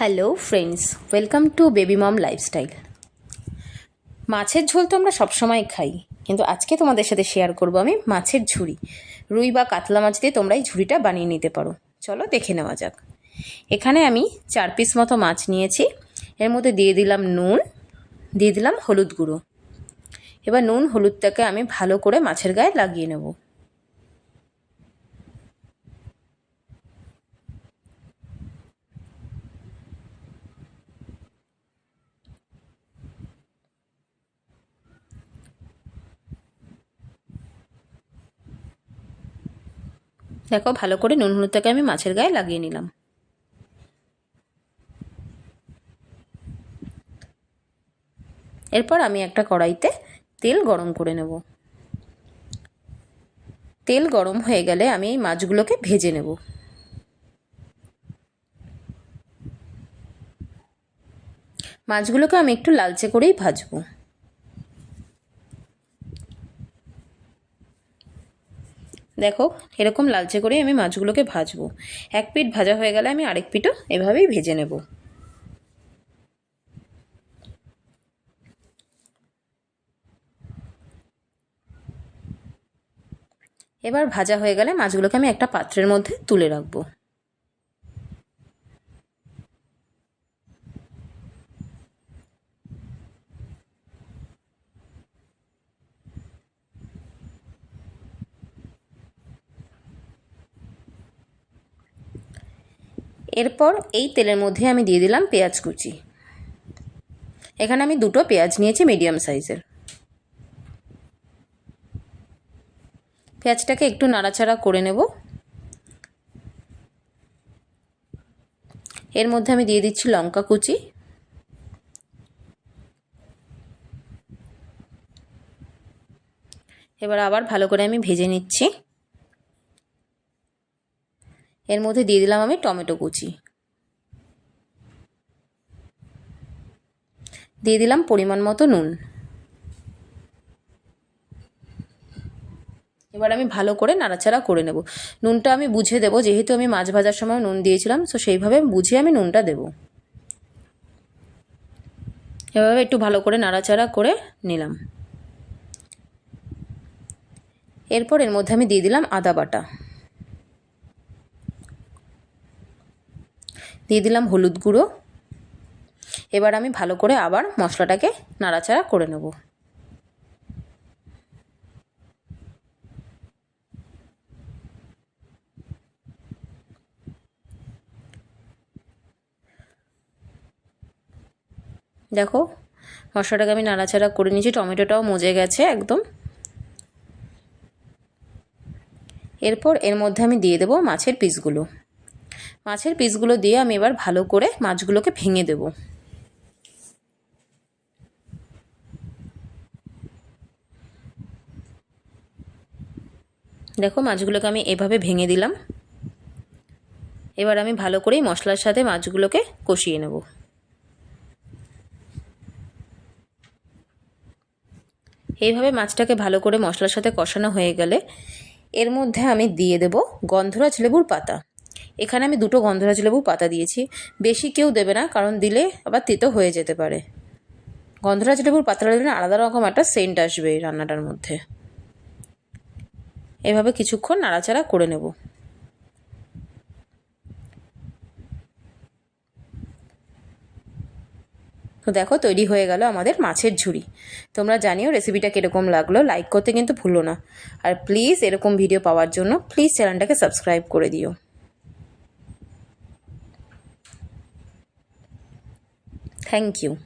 Hello friends welcome to baby mom lifestyle মাছের ঝোল তো আমরা সবসময় খাই, কিন্তু আজকে তোমাদের সাথে শেয়ার করব আমি মাছের ঝুড়ি রুই বা কাতলা মাছ দিয়ে তোমরা এই ঝুড়িটা বানিয়ে নিতে পারো। চলো দেখে নেওয়া যাক। এখানে আমি চার পিস মতো মাছ নিয়েছি। এর মধ্যে দিয়ে দিলাম নুন, দিয়ে দিলাম হলুদ গুঁড়ো। এবার নুন, হলুদটাকে আমি ভালো করে মাছের গায়ে লাগিয়ে নেব। দেখো, ভালো করে নুন হলুদটাকে আমি মাছের গায়ে লাগিয়ে নিলাম। এরপর আমি একটা কড়াইতে তেল গরম করে নেব। তেল গরম হয়ে গেলে আমি এই মাছগুলোকে ভেজে নেব। মাছগুলোকে আমি একটু লালচে করেই ভাজবো। দেখো, এরকম লালচে করে আমি মাছগুলোকে ভাজবো। এক পিট ভাজা হয়ে গেলে আমি আরেক পিটও এভাবেই ভেজে নেব। এবার ভাজা হয়ে গেলে মাছগুলোকে আমি একটা পাত্রের মধ্যে তুলে রাখব। এরপর এই তেলের মধ্যে আমি দিয়ে দিলাম পেঁয়াজ কুচি। এখানে আমি দুটো পেঁয়াজ নিয়েছি মিডিয়াম সাইজের। পেঁয়াজটাকে একটু নাড়াচাড়া করে নেব। এর মধ্যে আমি দিয়ে দিচ্ছি লঙ্কা কুচি। এবার আবার ভালো করে আমি ভেজে নিচ্ছি। এর মধ্যে দিয়ে দিলাম আমি টমেটো কুচি। দিয়ে দিলাম পরিমাণ মতো নুন। এবার আমি ভালো করে নাড়াচাড়া করে নেব। নুনটা আমি বুঝে দেবো, যেহেতু আমি মাছ ভাজার সময় নুন দিয়েছিলাম, তো সেইভাবে বুঝে আমি নুনটা দেব। এভাবে একটু ভালো করে নাড়াচাড়া করে নিলাম। এরপর এর মধ্যে আমি দিয়ে দিলাম আদা বাটা। দিয়ে দিলাম হলুদ গুঁড়ো। এবার আমি ভালো করে আবার মশলাটাকে নাড়াচাড়া করে নেব। দেখো, মশলাটাকে আমি নাড়াচাড়া করে নিয়েছি, টমেটোটাও মজে গেছে একদম। এরপর এর মধ্যে আমি দিয়ে দেবো মাছের পিসগুলো। মাছের পিসগুলো দিয়ে আমি এবার ভালো করে মাছগুলোকে ভেঙে দেব। দেখো মাছগুলোকে আমি এভাবে ভেঙে দিলাম। এবার আমি ভালো করেই মশলার সাথে মাছগুলোকে কষিয়ে নেব। এইভাবে মাছটাকে ভালো করে মশলার সাথে কষানো হয়ে গেলে এর মধ্যে আমি দিয়ে দেব গন্ধরাজ লেবুর পাতা। এখানে আমি দুটো গন্ধরাজ লেবু পাতা দিয়েছি। বেশি কেউ দেবে না, কারণ দিলে আবার তেতো হয়ে যেতে পারে। গন্ধরাজ লেবুর পাতাটা দিলে আলাদা রকম একটা সেন্ট আসবে এই রান্নাটার মধ্যে। এভাবে কিছুক্ষণ নাড়াচাড়া করে নেব। তো দেখো, তৈরি হয়ে গেল আমাদের মাছের ঝুড়ি। তোমরা জানিও রেসিপিটা কীরকম লাগল লাইক করতে কিন্তু ভুলো না। আর প্লিজ এরকম ভিডিও পাওয়ার জন্য প্লিজ চ্যানেলটাকে সাবস্ক্রাইব করে দিও। Thank you.